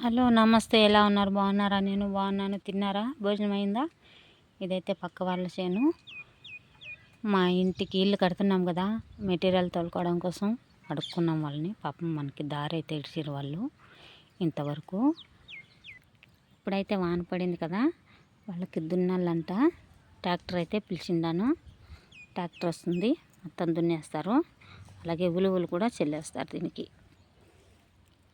Hello నమస్తే. ఎలా ఉన్నారు? బాగున్నారా? నేను బాగున్నాను. తిన్నారా? భోజనం అయిందా? ఇదైతే పక్క వాళ్ళ చేను. మా ఇంటికి ఇల్లు కడుతున్నాం కదా మెటీరియల్ తోలుకోవడం కోసం అడుక్కున్నాం వాళ్ళని. పాపం మనకి దారి అయితే ఇడిచిరు వాళ్ళు ఇంతవరకు. ఇప్పుడైతే వాన పడింది కదా వాళ్ళకి దున్నాలంట. ట్రాక్టర్ అయితే పిలిచిండాను. ట్రాక్టర్ వస్తుంది మొత్తం దున్నేస్తారు. అలాగే ఉలువులు కూడా చెల్లేస్తారు దీనికి.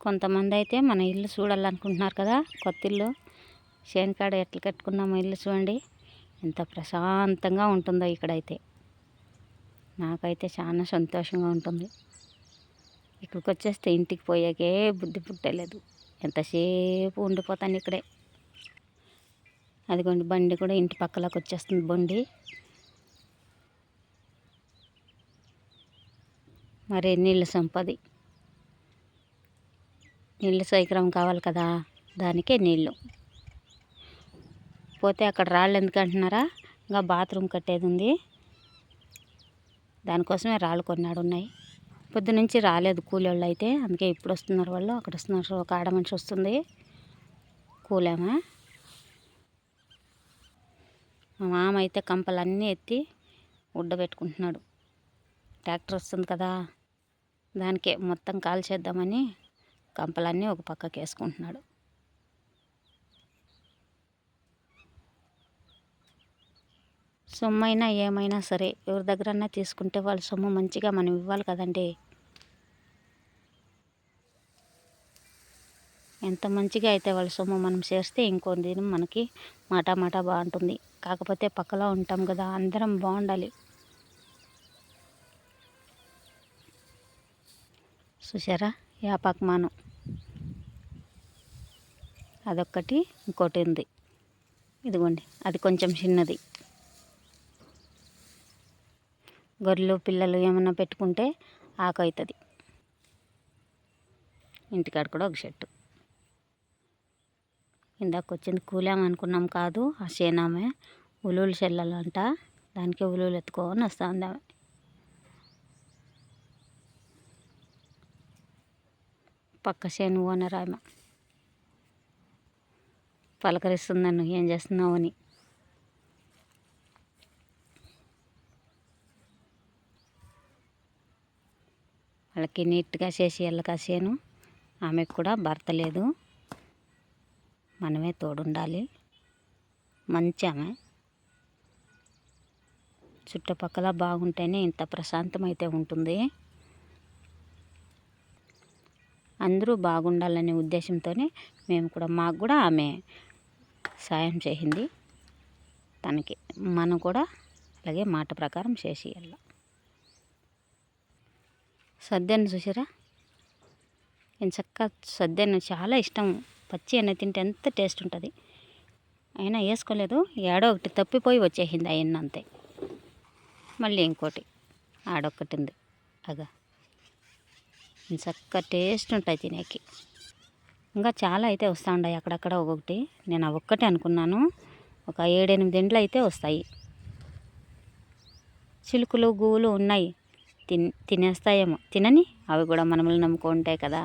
కొంతమంది అయితే మన ఇల్లు చూడాలనుకుంటున్నారు కదా కొత్త ఇల్లు. శేనికాడ ఎట్లా కట్టుకున్నామో ఇల్లు చూడండి. ఎంత ప్రశాంతంగా ఉంటుందో ఇక్కడైతే. నాకైతే చాలా సంతోషంగా ఉంటుంది. ఇక్కడికి వచ్చేస్తే ఇంటికి పోయాకే బుద్ధి పుట్టలేదు. ఎంతసేపు ఉండిపోతాను ఇక్కడే. అదిగోండి బండి కూడా ఇంటి పక్కలోకి వచ్చేస్తుంది బండి. మరి నీళ్ళు సంపది? నీళ్ళు సౌకర్యం కావాలి కదా దానికే నీళ్ళు. పోతే అక్కడ రాళ్ళు ఎందుకు అంటున్నారా? ఇంకా బాత్రూమ్ కట్టేది ఉంది. దానికోసమే రాళ్ళు కొన్నాడు ఉన్నాయి. పొద్దు నుంచి రాలేదు కూలోళ్ళు అయితే అందుకే ఇప్పుడు వస్తున్నారు వాళ్ళు అక్కడ వస్తున్నారు. ఒక ఆడ మనిషి వస్తుంది. కూలేమా? మా మామ అయితే కంపలన్నీ ఎత్తి ఉడ్డబెట్టుకుంటున్నాడు ట్రాక్టర్ వస్తుంది కదా దానికే మొత్తం కాల్చేద్దామని కంపలన్నీ ఒక పక్కకి వేసుకుంటున్నాడు సొమ్ము అయినా ఏమైనా సరే ఎవరి దగ్గరన్నా తీసుకుంటే వాళ్ళ సొమ్ము మంచిగా మనం ఇవ్వాలి కదండి. ఎంత మంచిగా అయితే వాళ్ళ సొమ్ము మనం చేస్తే ఇంకో దినం మనకి మాట మాట బాగుంటుంది. కాకపోతే పక్కలో ఉంటాం కదా అందరం బాగుండాలి. చూసారా యాపాకమానం అదొక్కటి ఇంకోటి ఉంది. ఇదిగోండి అది కొంచెం చిన్నది. గొర్రెలు పిల్లలు ఏమన్నా పెట్టుకుంటే ఆకు అవుతుంది ఇంటికాడ కూడా ఒక చెట్టు ఇందాక వచ్చింది కూలామనుకున్నాం కాదు ఆ సేనామే ఉలువులు చెల్లాలంట దానికి ఉలువులు ఎత్తుకోని వస్తా ఉంది పక్క చేను ఓనర్ ఆమె. పలకరిస్తుంది నన్ను ఏం చేస్తున్నావు అని. వాళ్ళకి నీట్గా చేసి వెళ్ళకాసేను ఆమెకు కూడా భర్త లేదు. మనమే తోడుండాలి. మంచి ఆమె. చుట్టుపక్కల బాగుంటేనే ఇంత ప్రశాంతమైతే ఉంటుంది. అందరూ బాగుండాలనే ఉద్దేశంతోనే మేము కూడా మాకు కూడా ఆమె. సాయం చేసింది తనకి. మనం కూడా అలాగే మాట ప్రకారం చేసి సద్యను చూసారా నేను చక్కగా సద్యను చాలా ఇష్టం. పచ్చి అన్న తింటే ఎంత టేస్ట్ ఉంటుంది. అయినా వేసుకోలేదు. ఏడో ఒకటి తప్పిపోయి వచ్చేసింది అయిన అంతే. మళ్ళీ ఇంకోటి. ఆడొక్కటి ఉంది. అగా. చక్క టేస్ట్ ఉంటాయి తినేకి. ఇంకా చాలా అయితే వస్తూ ఉన్నాయి అక్కడక్కడ ఒక్కొక్కటి. నేను ఆ ఒక్కటే అనుకున్నాను. ఒక ఏడెనిమిది ఇండ్లు అయితే వస్తాయి. చిలుకలు గువ్వులు ఉన్నాయి. తిన్ తినేస్తాయేమో. తినని? అవి కూడా మనమల్ని నమ్ముకుంటాయి కదా.